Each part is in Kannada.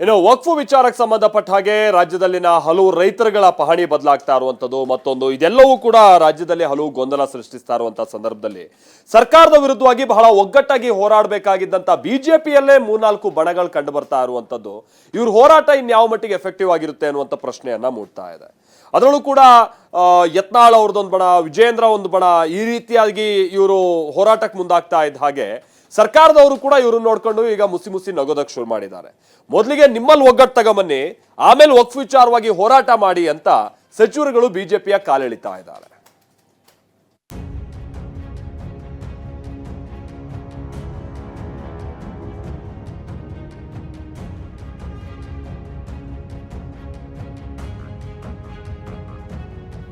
ಇನ್ನು ವಕ್ಫು ವಿಚಾರಕ್ಕೆ ಸಂಬಂಧಪಟ್ಟ ಹಾಗೆ ರಾಜ್ಯದಲ್ಲಿನ ಹಲವು ರೈತರುಗಳ ಪಹಣಿ ಬದಲಾಗ್ತಾ ಇರುವಂಥದ್ದು ಮತ್ತೊಂದು. ಇದೆಲ್ಲವೂ ಕೂಡ ರಾಜ್ಯದಲ್ಲಿ ಹಲವು ಗೊಂದಲ ಸೃಷ್ಟಿಸ್ತಾ ಇರುವಂತಹ ಸಂದರ್ಭದಲ್ಲಿ. ಸರ್ಕಾರದ ವಿರುದ್ಧವಾಗಿ ಬಹಳ ಒಗ್ಗಟ್ಟಾಗಿ ಹೋರಾಡಬೇಕಾಗಿದ್ದಂತ ಬಿಜೆಪಿಯಲ್ಲೇ ಮೂರ್ನಾಲ್ಕು ಬಣಗಳು ಕಂಡು ಬರ್ತಾ ಇರುವಂತದ್ದು ಇವ್ರ ಹೋರಾಟ ಇನ್ಯಾವ ಮಟ್ಟಿಗೆ ಎಫೆಕ್ಟಿವ್ ಆಗಿರುತ್ತೆ ಅನ್ನುವಂಥ ಪ್ರಶ್ನೆಯನ್ನ ಮೂಡ್ತಾ ಇದೆ. ಅದರಲ್ಲೂ ಕೂಡ ಯತ್ನಾಳ್ ಅವ್ರದ್ದೊಂದು ಬಣ ವಿಜೇಂದ್ರ ಒಂದು ಬಣ ಈ ರೀತಿಯಾಗಿ ಇವರು ಹೋರಾಟಕ್ಕೆ ಮುಂದಾಗ್ತಾ ಇದ್ದ ಹಾಗೆ ಸರ್ಕಾರದವರು ಕೂಡ ಇವರು ನೋಡ್ಕೊಂಡು ಈಗ ಮುಸಿ ಮುಸಿ ನಗೋದಕ್ಕೆ ಶುರು ಮಾಡಿದ್ದಾರೆ. ಮೊದಲಿಗೆ ನಿಮ್ಮಲ್ಲಿ ಒಗ್ಗಟ್ಟು ತಗೊಂಬನ್ನಿ ಆಮೇಲೆ ಒಕ್ ವಿಚಾರವಾಗಿ ಹೋರಾಟ ಮಾಡಿ ಅಂತ ಸಚಿವರುಗಳು ಬಿಜೆಪಿಯ ಕಾಲೆಳಿತಾ ಇದ್ದಾರೆ.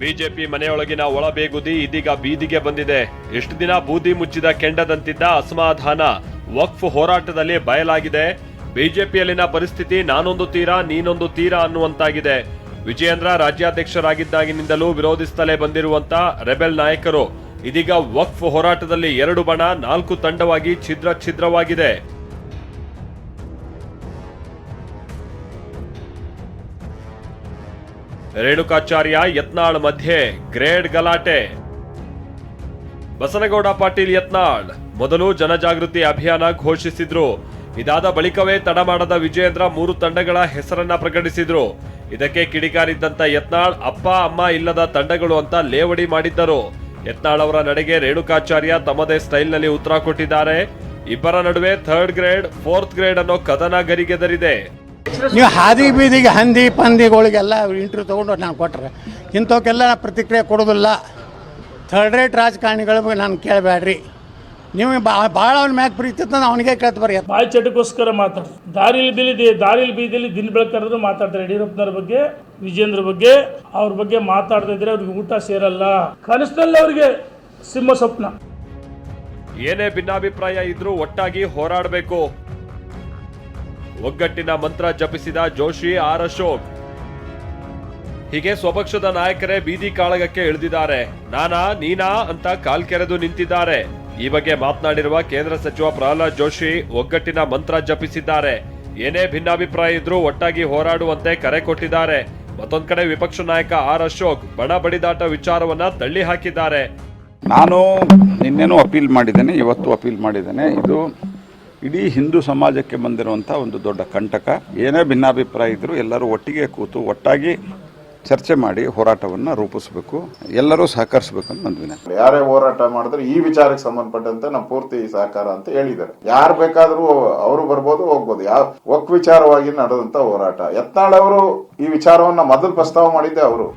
ಬಿಜೆಪಿ ಮನೆಯೊಳಗಿನ ಒಳಬೇಗುದಿ ಇದೀಗ ಬೀದಿಗೆ ಬಂದಿದೆ. ಎಷ್ಟು ದಿನ ಬೂದಿ ಮುಚ್ಚಿದ ಕೆಂಡದಂತಿದ್ದ ಅಸಮಾಧಾನ ವಕ್ಫ್ ಹೋರಾಟದಲ್ಲಿ ಬಯಲಾಗಿದೆ. ಬಿಜೆಪಿಯಲ್ಲಿನ ಪರಿಸ್ಥಿತಿ ನಾನೊಂದು ತೀರಾ, ನೀನೊಂದು ತೀರಾ ಅನ್ನುವಂತಾಗಿದೆ. ವಿಜಯೇಂದ್ರ ರಾಜ್ಯಾಧ್ಯಕ್ಷರಾಗಿದ್ದಾಗಿನಿಂದಲೂ ವಿರೋಧಿಸುತ್ತಲೇ ಬಂದಿರುವಂತ ರೆಬೆಲ್ ನಾಯಕರು. ಇದೀಗ ವಕ್ಫ್ ಹೋರಾಟದಲ್ಲಿ ಎರಡು ಬಣ, ನಾಲ್ಕು ತಂಡವಾಗಿ ಛಿದ್ರ ಛಿದ್ರವಾಗಿದೆ. ರೇಣುಕಾಚಾರ್ಯ ಯತ್ನಾಳ್ ಮಧ್ಯೆ ಗ್ರೇಡ್ ಗಲಾಟೆ. ಬಸನಗೌಡ ಪಾಟೀಲ್ ಯತ್ನಾಳ್ ಮೊದಲು ಜನಜಾಗೃತಿ ಅಭಿಯಾನ ಘೋಷಿಸಿದ್ರು. ಇದಾದ ಬಳಿಕವೇ ತಡ ಮಾಡದ ವಿಜಯೇಂದ್ರ ಮೂರು ತಂಡಗಳ ಹೆಸರನ್ನ ಪ್ರಕಟಿಸಿದ್ರು. ಇದಕ್ಕೆ ಕಿಡಿಕಾರಿದ್ದಂತ ಯತ್ನಾಳ್, ಅಪ್ಪ, ಅಮ್ಮ ಇಲ್ಲದ ತಂಡಗಳು ಅಂತ ಲೇವಡಿ ಮಾಡಿದ್ದರು. ಯತ್ನಾಳ್ ಅವರ ನಡೆಗೆ ರೇಣುಕಾಚಾರ್ಯ ತಮ್ಮದೇ ಸ್ಟೈಲ್ನಲ್ಲಿ ಉತ್ತರ ಕೊಟ್ಟಿದ್ದಾರೆ. ಇಬ್ಬರ ನಡುವೆ ಥರ್ಡ್ ಗ್ರೇಡ್, ಫೋರ್ತ್ ಗ್ರೇಡ್ ಅನ್ನೋ ಕದನ ಗರಿಗೆದರಿದೆ. ನೀವು ಹಾದಿ ಬೀದಿಗೆ ಹಂದಿ ಪಂದಿಗಳಿಗೆಲ್ಲ ಇಂಟರ್ವ್ಯೂ ತೊಗೊಂಡು ನಾನು ಕೊಟ್ಟರೆ ಇಂಥವಕ್ಕೆಲ್ಲ ನಾನು ಪ್ರತಿಕ್ರಿಯೆ ಕೊಡೋದಿಲ್ಲ ಥರ್ಡ್ ರೇಟ್ ರಾಜಕಾರಣಿಗಳಿಗೆ ನಾನು ಕೇಳಬೇಡ್ರಿ. ನೀವು ಭಾಳ ಅವ್ನ ಮ್ಯಾಗ ಪ್ರೀತಿ ನಾನು ಅವನಿಗೆ ಕೇಳ್ತ ಬರೀ ಬಾಯಿ ಚಟಕ್ಕೋಸ್ಕರ ಮಾತಾಡ್ತಾರೆ ದಾರಿಲಿ ಬೀದಿ ದಾರಿಲಿ ಬೀದಿಲಿ ದಿನ ಬೆಳಕರೆದು ಮಾತಾಡ್ತಾರೆ. ಯಡಿಯೂರಪ್ಪನವ್ರ ಬಗ್ಗೆ ವಿಜೇಂದ್ರ ಬಗ್ಗೆ ಅವ್ರ ಬಗ್ಗೆ ಮಾತಾಡ್ತಾ ಇದ್ರೆ ಅವ್ರಿಗೆ ಊಟ ಸೇರಲ್ಲ. ಕನಸಿನಲ್ಲಿ ಅವ್ರಿಗೆ ಸಿಂಹ ಸ್ವಪ್ನ. ಏನೇ ಭಿನ್ನಾಭಿಪ್ರಾಯ ಇದ್ರೂ ಒಟ್ಟಾಗಿ ಹೋರಾಡಬೇಕು. ಒಗ್ಗಟ್ಟಿನ ಮಂತ್ರ ಜಪಿಸಿದ ಜೋಶಿ ಆರ್ ಅಶೋಕ್. ಹೀಗೆ ಸ್ವಪಕ್ಷದ ನಾಯಕರೇ ಬೀದಿ ಕಾಳಗಕ್ಕೆ ಇಳಿದಿದ್ದಾರೆ. ನಾನಾ, ನೀನಾ ಅಂತ ಕಾಲ್ ಕೆರೆದು ನಿಂತಿದ್ದಾರೆ. ಈ ಬಗ್ಗೆ ಮಾತನಾಡಿರುವ ಕೇಂದ್ರ ಸಚಿವ ಪ್ರಹ್ಲಾದ್ ಜೋಶಿ ಒಗ್ಗಟ್ಟಿನ ಮಂತ್ರ ಜಪಿಸಿದ್ದಾರೆ. ಏನೇ ಭಿನ್ನಾಭಿಪ್ರಾಯ ಇದ್ರೂ ಒಟ್ಟಾಗಿ ಹೋರಾಡುವಂತೆ ಕರೆ ಕೊಟ್ಟಿದ್ದಾರೆ. ಮತ್ತೊಂದ್ ಕಡೆ ವಿಪಕ್ಷ ನಾಯಕ ಆರ್ ಅಶೋಕ್ ಬಣ ಬಡಿದಾಟ ವಿಚಾರವನ್ನ ತಳ್ಳಿ ಹಾಕಿದ್ದಾರೆ. ನಾನು ನಿನ್ನೆನೂ ಅಪೀಲ್ ಮಾಡಿದ್ದೇನೆ, ಇವತ್ತು ಅಪೀಲ್ ಮಾಡಿದ್ದೇನೆ. ಇದು ಇಡೀ ಹಿಂದೂ ಸಮಾಜಕ್ಕೆ ಬಂದಿರುವಂಥ ಒಂದು ದೊಡ್ಡ ಕಂಟಕ. ಏನೇ ಭಿನ್ನಾಭಿಪ್ರಾಯ ಇದ್ದರೂ ಎಲ್ಲರೂ ಒಟ್ಟಿಗೆ ಕೂತು ಒಟ್ಟಾಗಿ ಚರ್ಚೆ ಮಾಡಿ ಹೋರಾಟವನ್ನು ರೂಪಿಸಬೇಕು ಎಲ್ಲರೂ ಸಹಕರಿಸಬೇಕು ಅಂತ ನನ್ನ ವಿನಂತಿ. ಯಾರೇ ಹೋರಾಟ ಮಾಡಿದ್ರೆ ಈ ವಿಚಾರಕ್ಕೆ ಸಂಬಂಧಪಟ್ಟಂತೆ ನಮ್ಮ ಪೂರ್ತಿ ಸಹಕಾರ ಅಂತ ಹೇಳಿದ್ದಾರೆ. ಯಾರು ಬೇಕಾದರೂ ಅವರು ಬರ್ಬೋದು ಹೋಗ್ಬೋದು. ಯಾವ ಒಕ್ ವಿಚಾರವಾಗಿ ನಡೆದಂತ ಹೋರಾಟ. ಯತ್ನಾಳ್ ಅವರು ಈ ವಿಚಾರವನ್ನ ಮೊದಲು ಪ್ರಸ್ತಾವ ಮಾಡಿದ್ದೆ ಅವರು.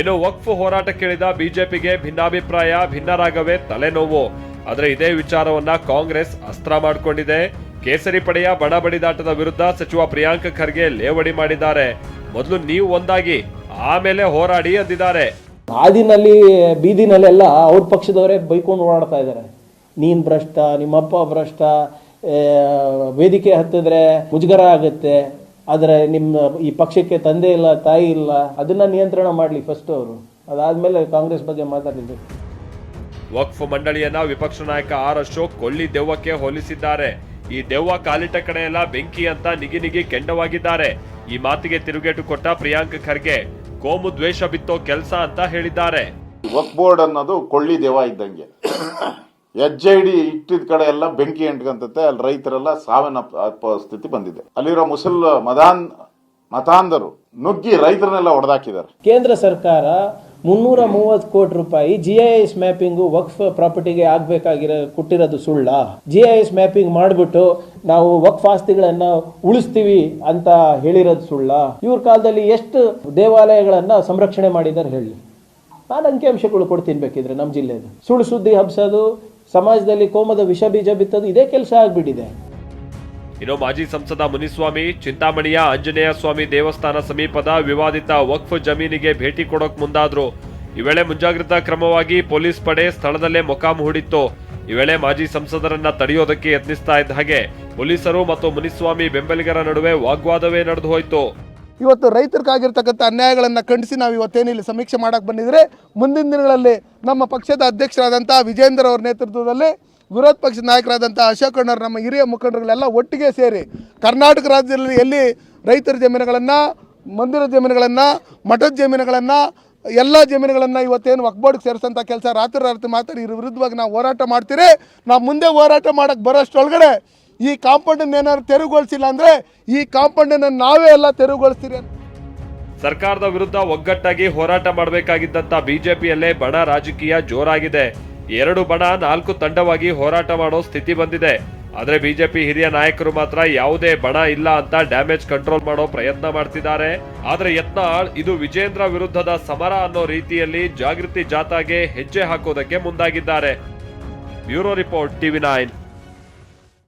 ಇನ್ನು ವಕ್ಫ್ ಹೋರಾಟ ಕೇಳಿದ ಬಿಜೆಪಿಗೆ ಭಿನ್ನಾಭಿಪ್ರಾಯ ಭಿನ್ನರಾಗವೇ ತಲೆನೋವು. ಆದ್ರೆ ಇದೇ ವಿಚಾರವನ್ನ ಕಾಂಗ್ರೆಸ್ ಅಸ್ತ್ರ ಮಾಡಿಕೊಂಡಿದೆ. ಕೇಸರಿ ಪಡೆಯ ಬಡ ಬಡಿದಾಟದ ವಿರುದ್ಧ ಸಚಿವ ಪ್ರಿಯಾಂಕ ಖರ್ಗೆ ಲೇವಡಿ ಮಾಡಿದ್ದಾರೆ. ಮೊದಲು ನೀವು ಒಂದಾಗಿ, ಆಮೇಲೆ ಹೋರಾಡಿ ಅಂದಿದ್ದಾರೆ. ಹಾದಿನಲ್ಲಿ ಬೀದಿನಲ್ಲೆಲ್ಲ ಅವ್ರ ಪಕ್ಷದವರೇ ಬೈಕೊಂಡು ಓಡಾಡ್ತಾ ಇದ್ದಾರೆ. ನೀನ್ ಭ್ರಷ್ಟ, ನಿಮ್ಮಪ್ಪ ಭ್ರಷ್ಟ ವೇದಿಕೆ ಹತ್ತಿದ್ರೆ ಮುಜುಗರ ಆಗುತ್ತೆ. ಆದರೆ ನಿಮ್ಮ ಈ ಪಕ್ಷಕ್ಕೆ ತಂದೆ ಇಲ್ಲ, ತಾಯಿ ಇಲ್ಲ, ಅದನ್ನ ನಿಯಂತ್ರಣ ಮಾಡಲಿ ಫಸ್ಟ್ ಅವರು. ಅದಾದ್ಮೇಲೆ ಕಾಂಗ್ರೆಸ್ ಬಗ್ಗೆ ಮಾತಾಡಿದ್ರು ವಕ್ಫ್ ಮಂಡಳಿಯನ್ನ ವಿಪಕ್ಷ ನಾಯಕ ಆರ್ ಅಶೋಕ್ ಕೊಳ್ಳಿ ದೆವ್ವಕ್ಕೆ ಹೋಲಿಸಿದ್ದಾರೆ. ಈ ದೆವ್ವ ಕಾಲಿಟ್ಟ ಕಡೆಯೆಲ್ಲ ಎಲ್ಲ ಬೆಂಕಿ ಅಂತ ನಿಗಿ ನಿಗಿ ಕೆಂಡವಾಗಿದ್ದಾರೆ. ಈ ಮಾತಿಗೆ ತಿರುಗೇಟು ಕೊಟ್ಟ ಪ್ರಿಯಾಂಕ್ ಖರ್ಗೆ ಕೋಮು ದ್ವೇಷ ಬಿತ್ತೋ ಕೆಲಸ ಅಂತ ಹೇಳಿದ್ದಾರೆ. ವಕ್ ಬೋರ್ಡ್ ಅನ್ನೋದು ಕೊಳ್ಳಿ ದೇವ ಇದ್ದಂಗೆ. ಎಚ್ ಐ ಡಿ ಇಟ್ಟಿದ ಕಡೆ ಎಲ್ಲ ಬೆಂಕಿ ಎಂಟ್ಕಂತತೆ ಅಲ್ಲಿ ರೈತರೆಲ್ಲ ಸಾವಿನ ಸ್ಥಿತಿ ಬಂದಿದೆ. ಅಲ್ಲಿರೋ ಮುಸಲ್ ಮದಾನ್ ಮತಾಂಧರು ನುಗ್ಗಿ ರೈತರನ್ನೆಲ್ಲ ಹೊಡೆದಾಕಿದ್ದಾರೆ. ಕೇಂದ್ರ ಸರ್ಕಾರ ಮುನ್ನೂರ ಮೂವತ್ತು ಕೋಟಿ ರೂಪಾಯಿ ಜಿ ಐ ಎಸ್ ಮ್ಯಾಪಿಂಗು ವಕ್ಫ್ ಪ್ರಾಪರ್ಟಿಗೆ ಆಗ್ಬೇಕಾಗಿರೋ ಕೊಟ್ಟಿರೋದು ಸುಳ್ಳ. ಜಿ ಐ ಎಸ್ ಮ್ಯಾಪಿಂಗ್ ಮಾಡಿಬಿಟ್ಟು ನಾವು ವಕ್ಫ್ ಆಸ್ತಿಗಳನ್ನ ಉಳಿಸ್ತೀವಿ ಅಂತ ಹೇಳಿರೋದು ಸುಳ್ಳ. ಇವ್ರ ಕಾಲದಲ್ಲಿ ಎಷ್ಟು ದೇವಾಲಯಗಳನ್ನ ಸಂರಕ್ಷಣೆ ಮಾಡಿದ್ದಾರೆ ಹೇಳಿ. ನಾನು ಅಂಕಿಅಂಶಗಳು ಕೊಡ್ತೀನಿ ಬೇಕಿದ್ರೆ ನಮ್ಮ ಜಿಲ್ಲೆದು. ಸುಳ್ಳು ಸುದ್ದಿ ಹಬ್ಸೋದು, ಸಮಾಜದಲ್ಲಿ ಕೋಮದ ವಿಷ ಬೀಜ ಬಿತ್ತೋದು, ಇದೇ ಕೆಲಸ ಆಗ್ಬಿಟ್ಟಿದೆ. ಇನ್ನು ಮಾಜಿ ಸಂಸದ ಮುನಿಸ್ವಾಮಿ, ಚಿಂತಾಮಣಿಯ ಆಂಜನೇಯ ಸ್ವಾಮಿ ದೇವಸ್ಥಾನ ಸಮೀಪದ ವಿವಾದಿತ ವಕ್ಫ್ ಜಮೀನಿಗೆ ಭೇಟಿ ಕೊಡೋಕೆ ಮುಂದಾದ್ರು. ಈ ವೇಳೆ ಮುಂಜಾಗ್ರತಾ ಕ್ರಮವಾಗಿ ಪೊಲೀಸ್ ಪಡೆ ಸ್ಥಳದಲ್ಲೇ ಮೊಕಾಮ್ ಹೂಡಿತ್ತು. ಈ ವೇಳೆ ಮಾಜಿ ಸಂಸದರನ್ನ ತಡೆಯೋದಕ್ಕೆ ಯತ್ನಿಸ್ತಾ ಇದ್ದ ಹಾಗೆ ಪೊಲೀಸರು ಮತ್ತು ಮುನಿಸ್ವಾಮಿ ಬೆಂಬಲಿಗರ ನಡುವೆ ವಾಗ್ವಾದವೇ ನಡೆದು ಹೋಯಿತು. ಇವತ್ತು ರೈತರಿಗಾಗಿರ್ತಕ್ಕಂಥ ಅನ್ಯಾಯಗಳನ್ನು ಖಂಡಿಸಿ ನಾವು ಇವತ್ತೇನಿಲ್ಲಿ ಸಮೀಕ್ಷೆ ಮಾಡಕ್ಕೆ ಬಂದಿದ್ರೆ ಮುಂದಿನ ದಿನಗಳಲ್ಲಿ ನಮ್ಮ ಪಕ್ಷದ ಅಧ್ಯಕ್ಷರಾದಂಥ ವಿಜೇಂದ್ರ ಅವರ ನೇತೃತ್ವದಲ್ಲಿ ವಿರೋಧ ಪಕ್ಷದ ನಾಯಕರಾದಂಥ ಅಶೋಕ್ ಅಣ್ಣವ್ರು ನಮ್ಮ ಹಿರಿಯ ಮುಖಂಡರುಗಳೆಲ್ಲ ಒಟ್ಟಿಗೆ ಸೇರಿ ಕರ್ನಾಟಕ ರಾಜ್ಯದಲ್ಲಿ ಎಲ್ಲಿ ರೈತರ ಜಮೀನುಗಳನ್ನು, ಮಂದಿರ ಜಮೀನುಗಳನ್ನು, ಮಠದ ಜಮೀನುಗಳನ್ನು, ಎಲ್ಲ ಜಮೀನುಗಳನ್ನು ಇವತ್ತೇನು ಒಕ್ಬೋರ್ಡ್ಗೆ ಸೇರಿಸೋಂಥ ಕೆಲಸ ರಾತ್ರಿ ರಾತ್ರಿ ಮಾತ್ರ ಇದ್ರ ವಿರುದ್ಧವಾಗಿ ನಾವು ಹೋರಾಟ ಮಾಡ್ತೀರಿ. ನಾವು ಮುಂದೆ ಹೋರಾಟ ಮಾಡೋಕ್ಕೆ ಬರೋಷ್ಟೊಳಗಡೆ ಈ ಕಾಂಪೌಂಡನ್ನು ಏನಾದ್ರು ತೆರವುಗೊಳಿಸಿಲ್ಲ ಅಂದರೆ ಈ ಕಾಂಪೌಂಡನ್ನು ನಾವೇ ಎಲ್ಲ ತೆರವುಗೊಳಿಸ್ತೀರಿ ಸರ್ಕಾರದ ವಿರುದ್ಧ ಒಗ್ಗಟ್ಟಾಗಿ ಹೋರಾಟ ಮಾಡಬೇಕಾಗಿದ್ದಂಥ ಬಿಜೆಪಿಯಲ್ಲೇ ಬಡ ರಾಜಕೀಯ ಜೋರಾಗಿದೆ. ಎರಡು ಬಣ, ನಾಲ್ಕು ತಂಡವಾಗಿ ಹೋರಾಟ ಮಾಡೋ ಸ್ಥಿತಿ ಬಂದಿದೆ. ಆದರೆ ಬಿಜೆಪಿ ಹಿರಿಯ ನಾಯಕರು ಮಾತ್ರ ಯಾವುದೇ ಬಣ ಇಲ್ಲ ಅಂತ ಡ್ಯಾಮೇಜ್ ಕಂಟ್ರೋಲ್ ಮಾಡೋ ಪ್ರಯತ್ನ ಮಾಡ್ತಿದ್ದಾರೆ. ಆದ್ರೆ ಯತ್ನಾಳ್ ಇದು ವಿಜೇಂದ್ರ ವಿರುದ್ಧದ ಸಮರ ಅನ್ನೋ ರೀತಿಯಲ್ಲಿ ಜಾಗೃತಿ ಜಾಥಾಗೆ ಹೆಜ್ಜೆ ಹಾಕೋದಕ್ಕೆ ಮುಂದಾಗಿದ್ದಾರೆ. Bureau report, TV nine.